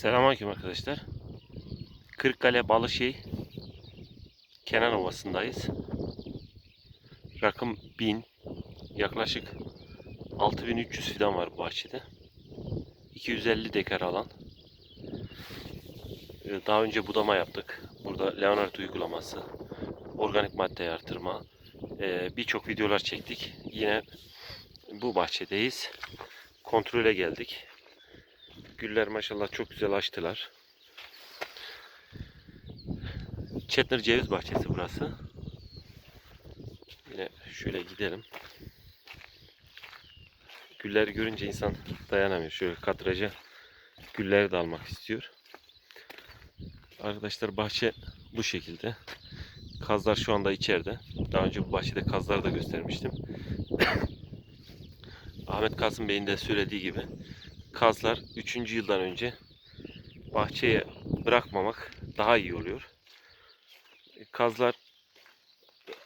Selamünaleyküm arkadaşlar. Kırıkkale Balışey Kenan Ovası'ndayız. Rakım 1000. Yaklaşık 6300 fidan var bu bahçede. 250 dekar alan. Ee, Daha önce budama yaptık. Burada Leonard uygulaması, organik madde artırma, ee, birçok videolar çektik. Yine bu bahçedeyiz. Kontrole geldik. Güller maşallah çok güzel açtılar. Çetner ceviz bahçesi burası. Yine şöyle gidelim. Gülleri görünce insan dayanamıyor. Şöyle kadraja gülleri de almak istiyor. Arkadaşlar bahçe bu şekilde. Kazlar şu anda içeride. Daha önce bu bahçede kazları da göstermiştim. Ahmet Kasım Bey'in de söylediği gibi kazlar 3. yıldan önce bahçeye bırakmamak daha iyi oluyor. Kazlar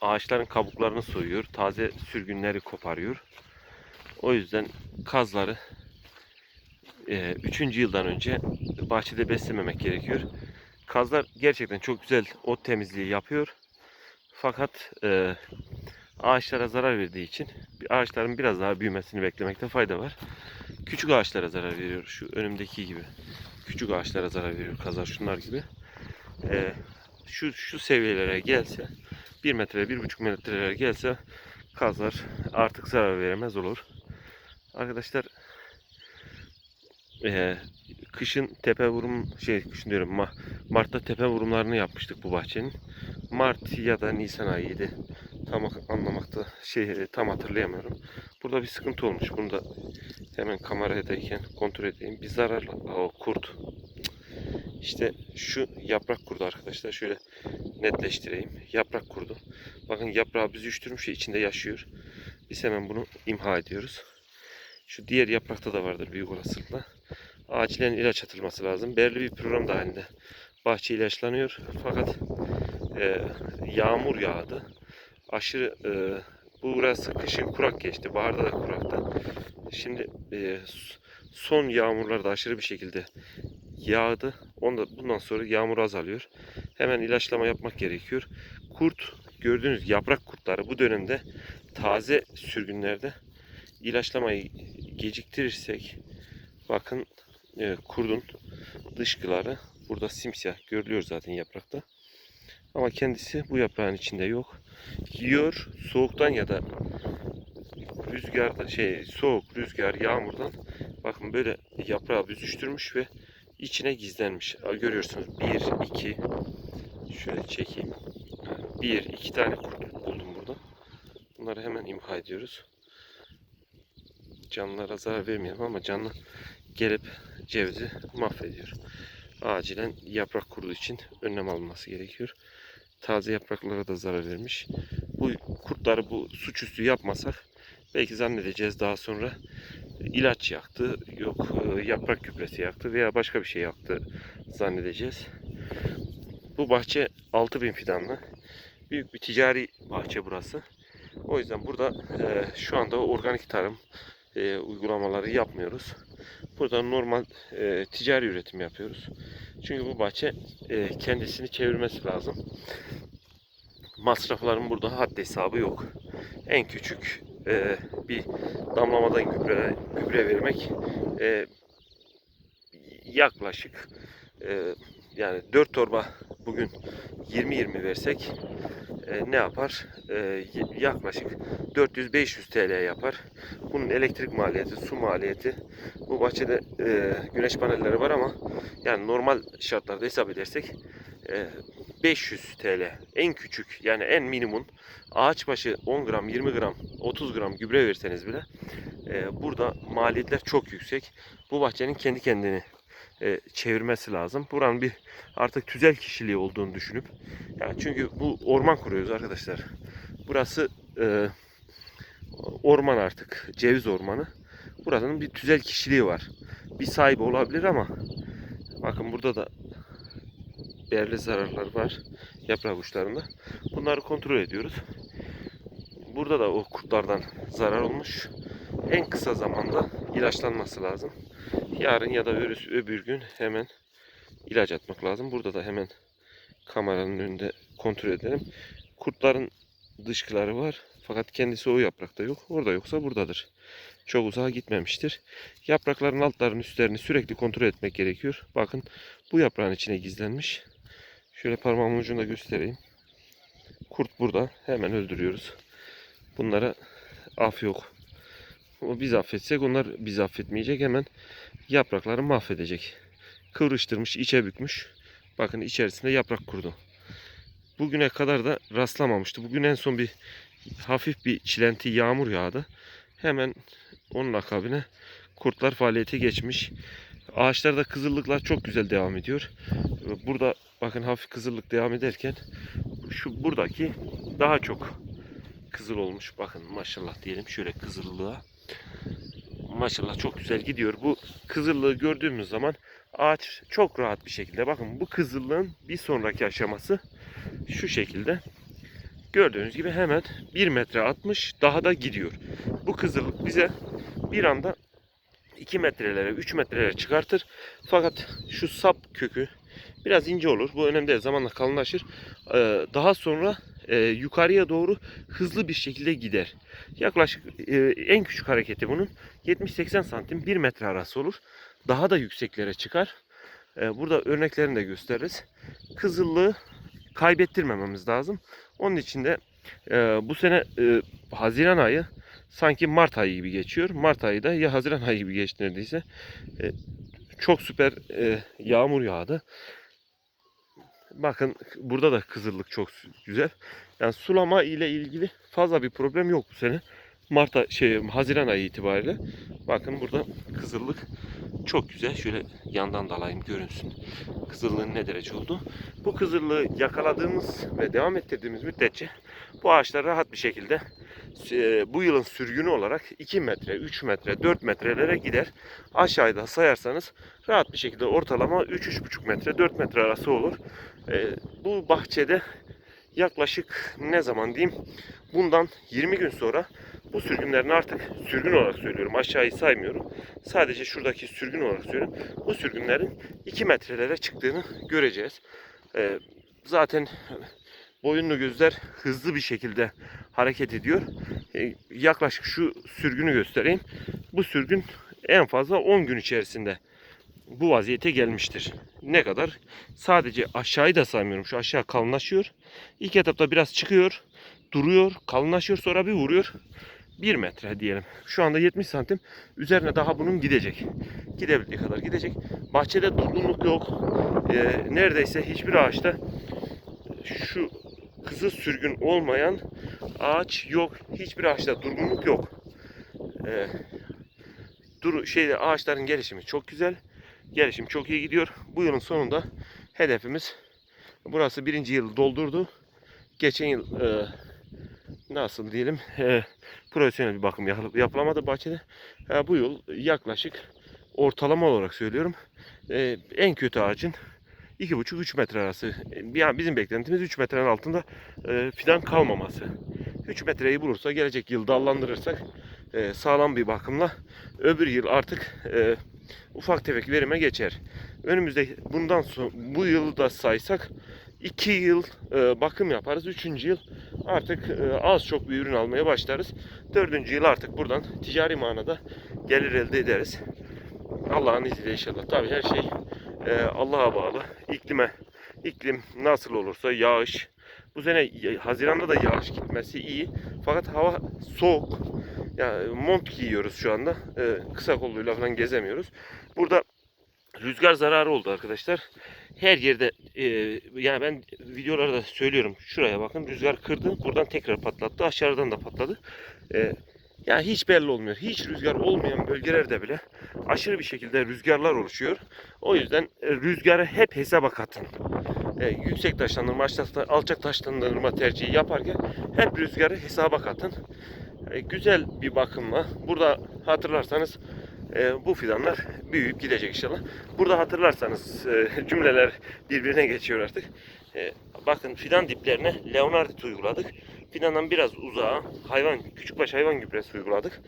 ağaçların kabuklarını soyuyor, taze sürgünleri koparıyor. O yüzden kazları 3. yıldan önce bahçede beslememek gerekiyor. Kazlar gerçekten çok güzel ot temizliği yapıyor. Fakat e, ağaçlara zarar verdiği için ağaçların biraz daha büyümesini beklemekte fayda var. Küçük ağaçlara zarar veriyor. Şu önümdeki gibi. Küçük ağaçlara zarar veriyor kazar şunlar gibi. Ee, şu şu seviyelere gelse 1 metre 1,5 metrelere gelse kazlar artık zarar veremez olur. Arkadaşlar ee, kışın tepe vurum şey kışın diyorum ma, Mart'ta tepe vurumlarını yapmıştık bu bahçenin. Mart ya da Nisan ayıydı. Tam anlamakta şey tam hatırlayamıyorum. Burada bir sıkıntı olmuş. Bunu da hemen kameradayken kontrol edeyim. Bir zararlı o kurt. İşte şu yaprak kurdu arkadaşlar. Şöyle netleştireyim. Yaprak kurdu. Bakın yaprağı büzüştürmüş ve içinde yaşıyor. Biz hemen bunu imha ediyoruz. Şu diğer yaprakta da vardır büyük olasılıkla. Acilen ilaç atılması lazım. Belirli bir program dahilinde bahçe ilaçlanıyor. Fakat e, yağmur yağdı. Aşırı e, burası kışın kurak geçti. Baharda da kuraktı. Şimdi e, son yağmurlar da aşırı bir şekilde yağdı. Onda, bundan sonra yağmur azalıyor. Hemen ilaçlama yapmak gerekiyor. Kurt gördüğünüz yaprak kurtları bu dönemde taze sürgünlerde ilaçlamayı geciktirirsek bakın e, kurdun dışkıları burada simsiyah görülüyor zaten yaprakta. Ama kendisi bu yaprağın içinde yok. Yiyor soğuktan ya da rüzgarda şey soğuk rüzgar yağmurdan bakın böyle yaprağı büzüştürmüş ve içine gizlenmiş. Görüyorsunuz bir iki şöyle çekeyim. Bir iki tane kurt buldum burada. Bunları hemen imha ediyoruz. Canlılara zarar vermeyelim ama canlı gelip cevizi mahvediyor. Acilen yaprak kurduğu için önlem alınması gerekiyor. Taze yapraklara da zarar vermiş. Bu kurtları bu suçüstü yapmasak belki zannedeceğiz daha sonra ilaç yaktı, yok e, yaprak gübresi yaktı veya başka bir şey yaktı zannedeceğiz. Bu bahçe 6000 fidanlı. Büyük bir ticari bahçe burası. O yüzden burada e, şu anda organik tarım e, uygulamaları yapmıyoruz. Burada normal e, ticari üretim yapıyoruz. Çünkü bu bahçe e, kendisini çevirmesi lazım. Masrafların burada haddi hesabı yok. En küçük e, bir damlamadan gübre, gübre vermek e, yaklaşık e, yani 4 torba bugün 20-20 versek e, ne yapar? E, yaklaşık 400-500 TL yapar. Bunun elektrik maliyeti, su maliyeti. Bu bahçede e, güneş panelleri var ama yani normal şartlarda hesap edersek e, 500 TL en küçük yani en minimum ağaç başı 10 gram 20 gram 30 gram gübre verseniz bile e, burada maliyetler çok yüksek. Bu bahçenin kendi kendini e, çevirmesi lazım. Buranın bir artık tüzel kişiliği olduğunu düşünüp yani çünkü bu orman kuruyoruz arkadaşlar. Burası e, orman artık. Ceviz ormanı. Buranın bir tüzel kişiliği var. Bir sahibi olabilir ama bakın burada da değerli zararlar var yaprak uçlarında. Bunları kontrol ediyoruz. Burada da o kurtlardan zarar olmuş. En kısa zamanda ilaçlanması lazım. Yarın ya da öbür gün hemen ilaç atmak lazım. Burada da hemen kameranın önünde kontrol edelim. Kurtların dışkıları var. Fakat kendisi o yaprakta yok. Orada yoksa buradadır. Çok uzağa gitmemiştir. Yaprakların altlarını üstlerini sürekli kontrol etmek gerekiyor. Bakın bu yaprağın içine gizlenmiş. Şöyle parmağımın ucunda göstereyim. Kurt burada. Hemen öldürüyoruz. Bunlara af yok. O biz affetsek onlar bizi affetmeyecek. Hemen yaprakları mahvedecek. Kıvrıştırmış, içe bükmüş. Bakın içerisinde yaprak kurdu. Bugüne kadar da rastlamamıştı. Bugün en son bir hafif bir çilenti yağmur yağdı. Hemen onun akabine kurtlar faaliyete geçmiş. Ağaçlarda kızıllıklar çok güzel devam ediyor. Burada bakın hafif kızıllık devam ederken şu buradaki daha çok kızıl olmuş. Bakın maşallah diyelim şöyle kızıllığa. Maşallah çok güzel gidiyor. Bu kızıllığı gördüğümüz zaman ağaç çok rahat bir şekilde bakın bu kızıllığın bir sonraki aşaması şu şekilde. Gördüğünüz gibi hemen 1 metre atmış daha da gidiyor. Bu kızıllık bize bir anda 2 metrelere 3 metrelere çıkartır. Fakat şu sap kökü biraz ince olur. Bu önemli değil. Zamanla kalınlaşır. Ee, daha sonra e, yukarıya doğru hızlı bir şekilde gider. Yaklaşık e, en küçük hareketi bunun 70-80 santim 1 metre arası olur. Daha da yükseklere çıkar. E, burada örneklerini de gösteririz. Kızıllığı kaybettirmememiz lazım. Onun için de e, bu sene e, Haziran ayı sanki Mart ayı gibi geçiyor. Mart ayı da ya Haziran ayı gibi geçti neredeyse. E, çok süper e, yağmur yağdı. Bakın burada da kızıllık çok güzel. Yani sulama ile ilgili fazla bir problem yok bu sene. Mart ay- şey Haziran ayı itibariyle. Bakın burada kızıllık çok güzel. Şöyle yandan dalayım görünsün. Kızıllığın ne derece oldu. Bu kızıllığı yakaladığımız ve devam ettirdiğimiz müddetçe bu ağaçlar rahat bir şekilde e, bu yılın sürgünü olarak 2 metre, 3 metre, 4 metrelere gider. Aşağıda sayarsanız rahat bir şekilde ortalama 3-3,5 metre, 4 metre arası olur. E, bu bahçede yaklaşık ne zaman diyeyim bundan 20 gün sonra bu sürgünlerin artık sürgün olarak söylüyorum aşağıyı saymıyorum. Sadece şuradaki sürgün olarak söylüyorum. Bu sürgünlerin 2 metrelere çıktığını göreceğiz. E, zaten boyunlu gözler hızlı bir şekilde hareket ediyor. E, yaklaşık şu sürgünü göstereyim. Bu sürgün en fazla 10 gün içerisinde bu vaziyete gelmiştir. Ne kadar? Sadece aşağıyı da saymıyorum. Şu aşağı kalınlaşıyor. İlk etapta biraz çıkıyor. Duruyor. Kalınlaşıyor. Sonra bir vuruyor. 1 metre diyelim. Şu anda 70 santim. Üzerine daha bunun gidecek. Gidebildiği kadar gidecek. Bahçede durgunluk yok. E, neredeyse hiçbir ağaçta şu kızıl sürgün olmayan ağaç yok. Hiçbir ağaçta durgunluk yok. Ee, dur şeyde ağaçların gelişimi çok güzel. Gelişim çok iyi gidiyor. Bu yılın sonunda hedefimiz burası birinci yıl doldurdu. Geçen yıl e, nasıl diyelim e, profesyonel bir bakım yap- yapılamadı bahçede. E, bu yıl yaklaşık ortalama olarak söylüyorum. e, en kötü ağacın 2,5-3 metre arası. E, Yani bizim beklentimiz 3 metrenin altında e, fidan kalmaması. 3 metreyi bulursa gelecek yıl dallandırırsak e, sağlam bir bakımla öbür yıl artık e, ufak tefek verime geçer. Önümüzde bundan sonra bu yılı da saysak 2 yıl e, bakım yaparız. 3. yıl artık e, az çok bir ürün almaya başlarız. 4. yıl artık buradan ticari manada gelir elde ederiz. Allah'ın izniyle inşallah. Tabii her şey e, Allah'a bağlı. İklime, iklim nasıl olursa yağış. Bu sene Haziran'da da yağış gitmesi iyi. Fakat hava soğuk. Yani mont giyiyoruz şu anda. E, kısa kolluyla falan gezemiyoruz. Burada rüzgar zararı oldu arkadaşlar. Her yerde e, yani ben videolarda söylüyorum. Şuraya bakın rüzgar kırdı. Buradan tekrar patlattı. Aşağıdan da patladı. E, yani hiç belli olmuyor. Hiç rüzgar olmayan bölgelerde bile aşırı bir şekilde rüzgarlar oluşuyor. O yüzden e, rüzgarı hep hesaba katın. E, yüksek taşlandırma, alçak taşlandırma tercihi yaparken hep rüzgarı hesaba katın. E, güzel bir bakımla. Burada hatırlarsanız e, bu fidanlar büyüyüp gidecek inşallah. Burada hatırlarsanız e, cümleler birbirine geçiyor artık. Bakın fidan diplerine Leonardit uyguladık. Fidandan biraz uzağa hayvan küçükbaş hayvan gübresi uyguladık.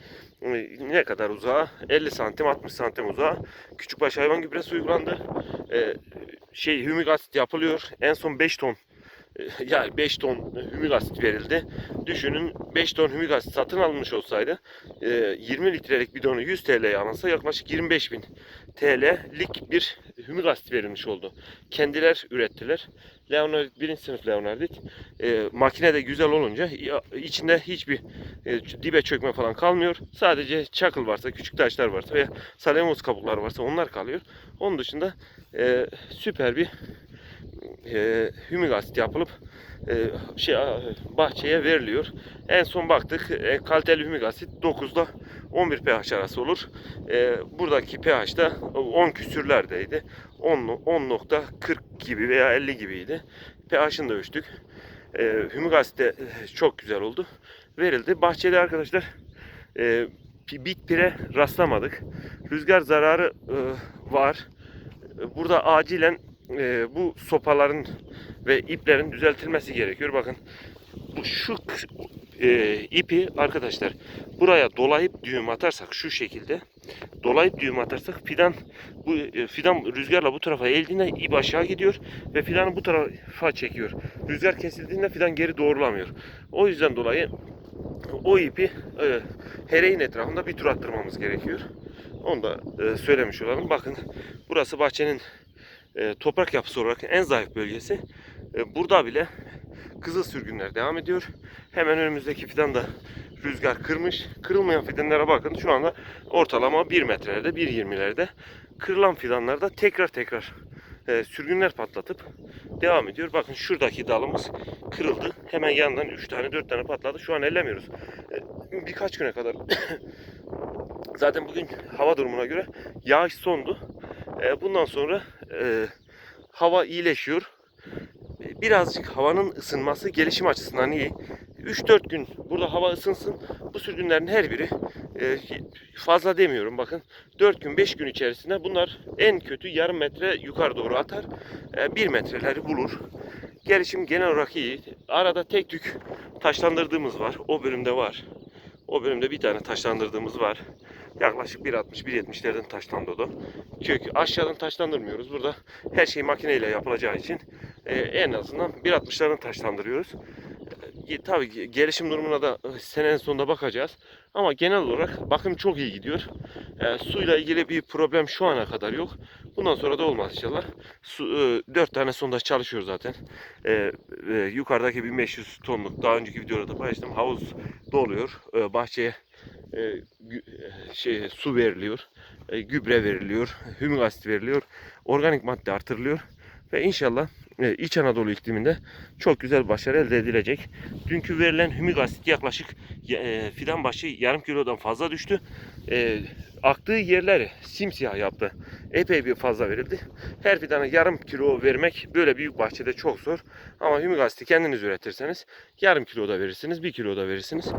Ne kadar uzağa? 50 santim 60 santim uzağa küçükbaş hayvan gübresi uygulandı. Şey hümik asit yapılıyor. En son 5 ton e, yani 5 ton hümik asit verildi. Düşünün 5 ton hümik asit satın alınmış olsaydı e, 20 litrelik bidonu 100 TL'ye alınsa yaklaşık 25 bin TL'lik bir hümik asit verilmiş oldu. Kendiler ürettiler. Leonardit birinci sınıf Leonardit. E, makine de güzel olunca ya- içinde hiçbir e, dibe çökme falan kalmıyor. Sadece çakıl varsa, küçük taşlar varsa veya salyangoz kabukları varsa onlar kalıyor. Onun dışında e, süper bir e, hümik asit yapılıp e, şey bahçeye veriliyor. En son baktık e, kaliteli hümik asit 9'da 11 pH arası olur. E, buradaki pH da 10 küsürlerdeydi. 10 10.40 gibi veya 50 gibiydi. pH'ını da ölçtük. E, hümik de çok güzel oldu. Verildi. Bahçede arkadaşlar e, bit pire rastlamadık. Rüzgar zararı e, var. Burada acilen e, bu sopaların ve iplerin düzeltilmesi gerekiyor. Bakın bu şu e, ipi arkadaşlar buraya dolayıp düğüm atarsak şu şekilde dolayıp düğüm atarsak fidan bu e, fidan rüzgarla bu tarafa eğildiğinde ip aşağı gidiyor ve fidanı bu tarafa çekiyor. Rüzgar kesildiğinde fidan geri doğrulamıyor. O yüzden dolayı o ipi e, hereyin etrafında bir tur attırmamız gerekiyor. Onu da e, söylemiş olalım. Bakın burası bahçenin e, toprak yapısı olarak en zayıf bölgesi. E, burada bile kızıl sürgünler devam ediyor. Hemen önümüzdeki fidan da rüzgar kırmış. Kırılmayan fidanlara bakın şu anda ortalama 1 metrelerde 1.20'lerde. Kırılan fidanlarda tekrar tekrar e, sürgünler patlatıp devam ediyor. Bakın şuradaki dalımız kırıldı. Hemen yandan 3 tane 4 tane patladı. Şu an ellemiyoruz. E, birkaç güne kadar zaten bugün hava durumuna göre yağış sondu. E, bundan sonra e, hava iyileşiyor. E, Birazcık havanın ısınması gelişim açısından iyi. 3-4 gün burada hava ısınsın. Bu sürgünlerin her biri e, fazla demiyorum bakın. 4 gün 5 gün içerisinde bunlar en kötü yarım metre yukarı doğru atar. 1 metreleri bulur. Gelişim genel olarak iyi. Arada tek tük taşlandırdığımız var. O bölümde var. O bölümde bir tane taşlandırdığımız var. Yaklaşık 1.60-1.70'lerden taşlandırdı. Çünkü aşağıdan taşlandırmıyoruz. Burada her şey makineyle yapılacağı için e, en azından 1.60'lardan taşlandırıyoruz. E, tabii gelişim durumuna da e, senenin sonunda bakacağız. Ama genel olarak bakım çok iyi gidiyor. E, suyla ilgili bir problem şu ana kadar yok. Bundan sonra da olmaz inşallah. Su, e, 4 tane sonda çalışıyor zaten. E, e, yukarıdaki 1500 tonluk daha önceki videoda da paylaştım. Havuz doluyor. E, bahçeye e, şey su veriliyor. E, gübre veriliyor. Hümik asit veriliyor. Organik madde artırılıyor. Ve inşallah e, İç Anadolu ikliminde çok güzel başarı elde edilecek. Dünkü verilen hümik asit yaklaşık e, fidan başı yarım kilodan fazla düştü. E, aktığı yerleri simsiyah yaptı. Epey bir fazla verildi. Her fidana yarım kilo vermek böyle büyük bahçede çok zor. Ama hümik asiti kendiniz üretirseniz yarım kilo da verirsiniz, bir kilo da verirsiniz.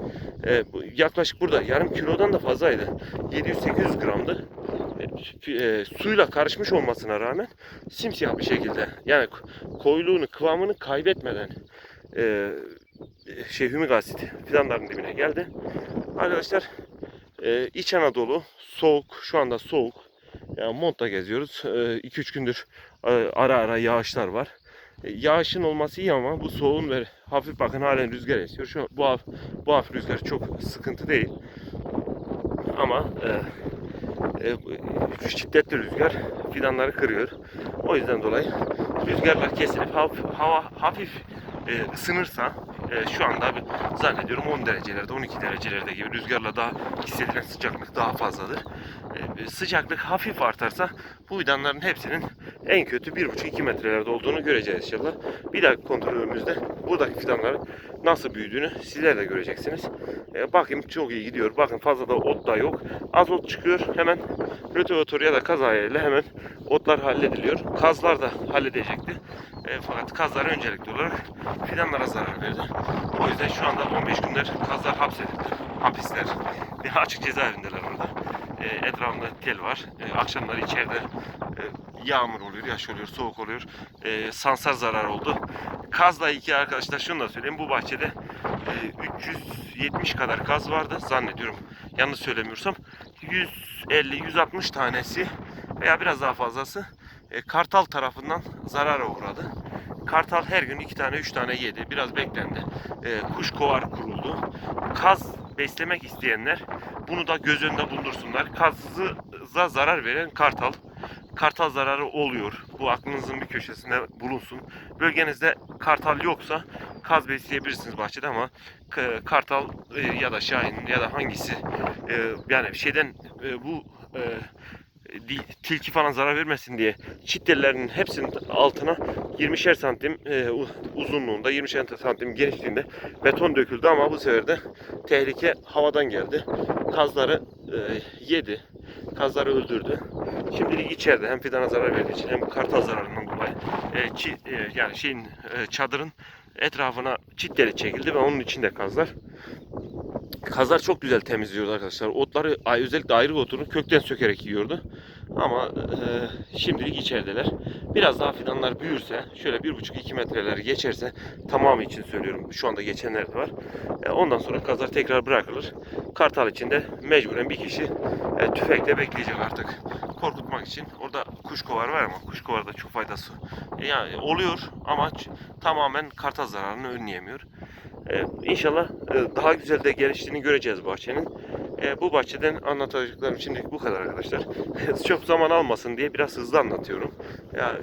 E, yaklaşık burada yarım kilodan da fazlaydı. 700-800 gramdı. E, e, suyla karışmış olmasına rağmen simsiyah bir şekilde yani koyuluğunu, kıvamını kaybetmeden e, şey hümik asit fidanların dibine geldi. Arkadaşlar e, İç Anadolu soğuk, şu anda soğuk. Yani montla geziyoruz. 2-3 gündür e, ara ara yağışlar var. E, yağışın olması iyi ama bu soğuğun ve hafif bakın halen rüzgar esiyor. Şu bu hafif, bu hafif rüzgar çok sıkıntı değil. Ama e, e, şiddetli rüzgar fidanları kırıyor. O yüzden dolayı rüzgarlar kesilip hafif, hava hafif e, ısınırsa e, şu anda bir, zannediyorum 10 derecelerde 12 derecelerde gibi rüzgarla daha hissedilen sıcaklık daha fazladır. E, sıcaklık hafif artarsa bu fidanların hepsinin en kötü 1,5-2 metrelerde olduğunu göreceğiz inşallah. Bir dahaki kontrolümüzde buradaki fidanların nasıl büyüdüğünü sizler de göreceksiniz. E, bakayım çok iyi gidiyor. Bakın fazla da ot da yok. Az ot çıkıyor. Hemen rötovatör ya da kaz ayarıyla hemen otlar hallediliyor. Kazlar da halledecekti. E, fakat kazlar öncelikli olarak fidanlara zarar verdi. O yüzden şu anda 15 günler kazlar hapsedildi. Hapisler. Bir açık cezaevindeler orada. E, etrafında tel var. E, akşamları içeride e, yağmur oluyor, yaş oluyor, soğuk oluyor. E, sansar zarar oldu. Kazla ilgili arkadaşlar şunu da söyleyeyim. Bu bahçede e, 370 kadar kaz vardı zannediyorum. Yanlış söylemiyorsam. 150-160 tanesi veya biraz daha fazlası e, Kartal tarafından zarara uğradı. Kartal her gün iki tane üç tane yedi. Biraz beklendi. E, kuş kovar kuruldu. Kaz beslemek isteyenler bunu da göz önünde bulundursunlar. Kazıza zarar veren kartal. Kartal zararı oluyor. Bu aklınızın bir köşesinde bulunsun. Bölgenizde kartal yoksa kaz besleyebilirsiniz bahçede ama kartal e, ya da şahin ya da hangisi yani şeyden bu tilki falan zarar vermesin diye çitlerinin hepsinin altına 20'şer santim e, uzunluğunda 20'şer santim genişliğinde beton döküldü ama bu sefer de tehlike havadan geldi. Kazları e, yedi. Kazları öldürdü. Şimdilik içeride hem fidana zarar verdiği için hem kartal zararından dolayı e, çi- e, yani şeyin çadırın etrafına çitleri çekildi ve onun içinde kazlar. Kazlar çok güzel temizliyordu arkadaşlar. Otları özellikle ayrı otunu kökten sökerek yiyordu. Ama e, şimdilik içerideler. Biraz daha fidanlar büyürse, şöyle 1,5-2 metreleri geçerse tamamı için söylüyorum. Şu anda geçenler de var. E, ondan sonra kazlar tekrar bırakılır. Kartal için de mecburen bir kişi e, tüfekle bekleyecek artık. Korkutmak için. Orada kuş kovar var ama kuş kovarda çok faydası e, yani oluyor ama tamamen kartal zararını önleyemiyor. Ee, inşallah e, daha güzel de geliştiğini göreceğiz bahçenin. Ee, bu bahçeden anlatacaklarım şimdilik bu kadar arkadaşlar. Çok zaman almasın diye biraz hızlı anlatıyorum. Ya,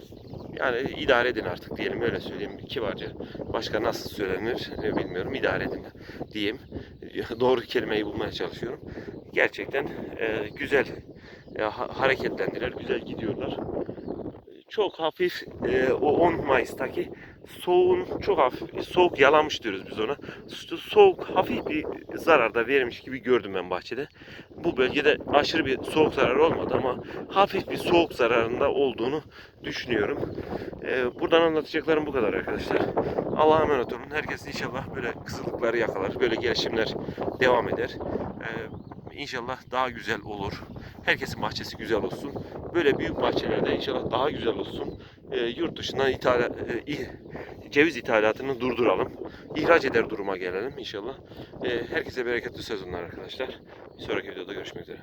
yani idare edin artık diyelim öyle söyleyeyim kibarca. Başka nasıl söylenir e, bilmiyorum. İdare edin diyeyim. Doğru kelimeyi bulmaya çalışıyorum. Gerçekten e, güzel e, ha- hareketlendiler, güzel gidiyorlar. Çok hafif e, o 10 Mayıs'taki soğuğun çok hafif soğuk yalamış diyoruz biz ona. So- Soğuk hafif bir zarar da vermiş gibi gördüm ben bahçede. Bu bölgede aşırı bir soğuk zararı olmadı ama hafif bir soğuk zararında olduğunu düşünüyorum. E, buradan anlatacaklarım bu kadar arkadaşlar. Allah'a emanet olun. Herkes inşallah böyle kısılıkları yakalar. Böyle gelişimler devam eder. E, inşallah daha güzel olur. Herkesin bahçesi güzel olsun. Böyle büyük bahçelerde inşallah daha güzel olsun. E, yurt dışından ithala, e, ceviz ithalatını durduralım. İhraç eder duruma gelelim inşallah. E, herkese bereketli sezonlar arkadaşlar. Bir sonraki videoda görüşmek üzere.